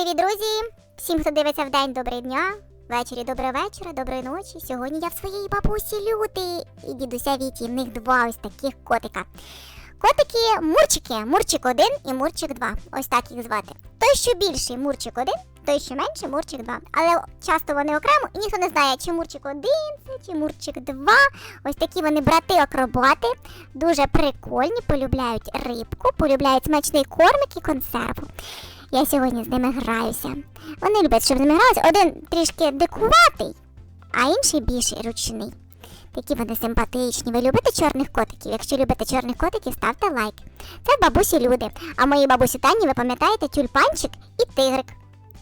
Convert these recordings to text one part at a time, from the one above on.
Привіт, друзі! Всім, хто дивиться в день, добрий дня, ввечері доброго вечора, доброї ночі. Сьогодні я в своїй бабусі Люти і дідуся Віті. В них два ось таких котика. Котики Мурчики, Мурчик 1 і Мурчик 2. Ось так їх звати. Той, що більший Мурчик 1, той, що менший Мурчик 2. Але часто вони окремо, і ніхто не знає, чи Мурчик 1 це, чи Мурчик 2. Ось такі вони брати-акробати. Дуже прикольні, полюбляють рибку, полюбляють смачний кормик і консерву. Я сьогодні з ними граюся. Вони люблять, щоб з ними гралися. Один трішки дикуватий, а інший більш ручний. Такі вони симпатичні. Ви любите чорних котиків? Якщо любите чорних котиків, ставте лайк. Це бабусі люди. А моїй бабусі Тані, ви пам'ятаєте, тюльпанчик і тигрик.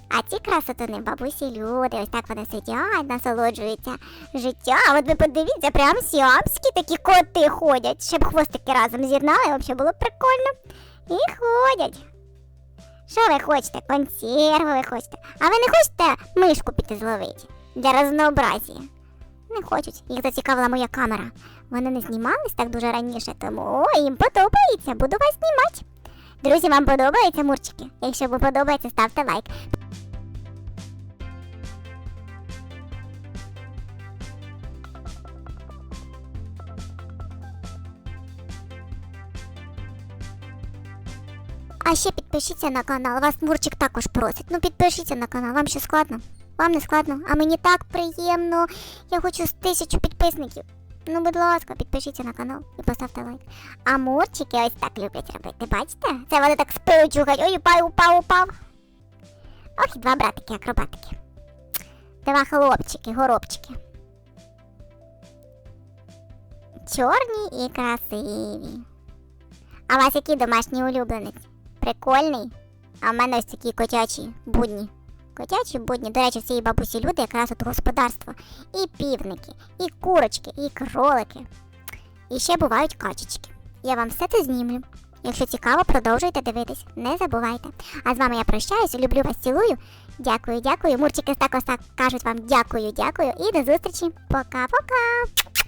А ці красотини бабусі люди, ось так вони сидять, насолоджуються життя. От ви подивіться, прям сіамські такі коти ходять, щоб хвостики разом з'єднали, взагалі було б прикольно. І ходять. Що ви хочете? Консерви ви хочете? А ви не хочете мишку піти зловити? Для разнообразія. Не хочуть. Їх зацікавила моя камера. Вони не знімались так дуже раніше, тому їм подобається. Буду вас знімати. Друзі, вам подобаються мурчики? Якщо вам подобається, ставте лайк. А ще підпишіться на канал. Вас Мурчик також просить. Ну підпишіться на канал, вам ще складно. Вам не складно, а мені так приємно. Я хочу з тисячу підписників. Ну, будь ласка, підпишіться на канал і поставте лайк. А мурчики ось так люблять робити. Бачите? Це вони так спили чухають. Ой, упав, упав, упав. Ох, і два братики, акробатики. Два хлопчики, горобчики. Чорні і красиві. А у вас який домашній улюбленець? Прикольний. А в мене ось такі котячі будні. Котячі будні, до речі, в бабусі люди якраз от господарство. І півники, і курочки, і кролики. І ще бувають качечки. Я вам все це знімлю. Якщо цікаво, продовжуйте дивитись, не забувайте. А з вами я прощаюсь, люблю вас, цілую. Дякую, дякую. Мурчики також так кажуть вам дякую, дякую і до зустрічі. Пока-пока.